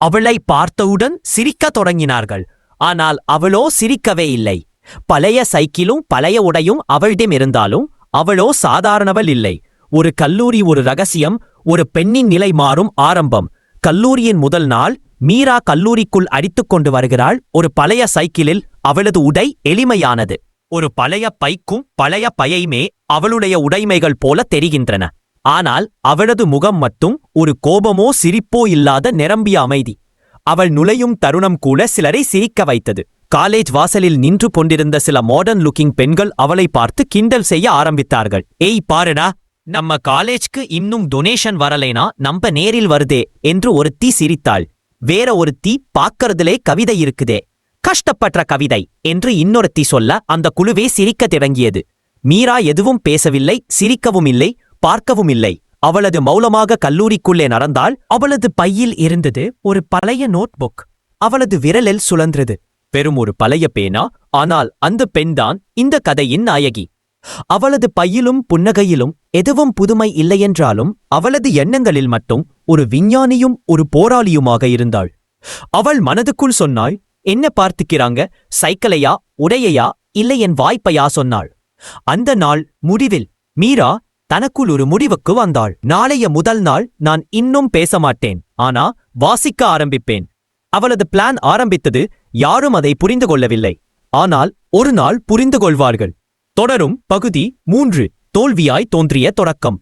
அவளை பார்த்தவுடன் சிரிக்கத் தொடங்கினார்கள். ஆனால் அவளோ சிரிக்கவே இல்லை. பழைய சைக்கிளும் பழைய உடையும் அவளிடம் இருந்தாலும் அவளோ சாதாரணவள் இல்லை. ஒரு கல்லூரி ஒரு ரகசியம் ஒரு பெண்ணின் நிலை மாறும் ஆரம்பம். கல்லூரியின் முதல் நாள் மீரா கல்லூரிக்குள் அடித்துக் கொண்டு வருகிறாள். ஒரு பழைய சைக்கிளில் அவளது உடை எளிமையானது. ஒரு பழைய பைக்கும் பழைய பையுமே அவளுடைய உடைமைகள் போல தெரிகின்றன. ஆனால் அவளது முகம் மட்டும் ஒரு கோபமோ சிரிப்போ இல்லாத நிரம்பிய அமைதி. அவள் நுழையும் தருணம் கூட சிலரை சிரிக்க வைத்தது. காலேஜ் வாசலில் நின்று கொண்டிருந்த சில மாடர்ன் லுக்கிங் பெண்கள் அவளை பார்த்து கிண்டல் செய்ய ஆரம்பித்தார்கள். ஏய் பாருடா நம்ம காலேஜ்க்கு இன்னும் டொனேஷன் வரலைனா நம்ப நேரில் வருதே என்று ஒரு தீ சிரித்தாள். வேற ஒரு தீ பாக்கறதுலே கவிதை இருக்குதே கஷ்டப்பட்ட கவிதை என்று இன்னொருத்தி சொல்ல அந்த குழுவே சிரிக்கத் தொடங்கியது. மீரா எதுவும் பேசவில்லை சிரிக்கவும் இல்லை பார்க்கவும் இல்லை அவளது மௌலமாக கல்லூரிக்குள்ளே நடந்தால் அவளது பையில் இருந்தது ஒரு பழைய நோட்புக். அவளது விரலில் சுழன்றது. வெறும் ஒரு பழைய பேனா ஆனால் அந்த பெண்தான் இந்த கதையின் நாயகி. அவளது பையிலும் புன்னகையிலும் எதுவும் புதுமை இல்லையென்றாலும் அவளது எண்ணங்களில் மட்டும் ஒரு விஞ்ஞானியும் ஒரு போராளியுமாக இருந்தாள். அவள் மனதுக்குள் சொன்னாள் என்ன பார்த்துக்கிறாங்க? சைக்கிளையா உடையையா இல்லை என் வாய்ப்பையா? சொன்னாள். அந்த நாள் முடிவில் மீரா தனக்குள் ஒரு முடிவுக்கு வந்தாள். நாளைய முதல் நாள் நான் இன்னும் பேச மாட்டேன் ஆனா வாசிக்க ஆரம்பிப்பேன். அவளது பிளான் ஆரம்பித்தது யாரும் அதை புரிந்து கொள்ளவில்லை. ஆனால் ஒரு நாள் புரிந்து கொள்வார்கள். தொடரும் பகுதி மூன்று. தோல்வியாய் தோன்றிய தொடக்கம்.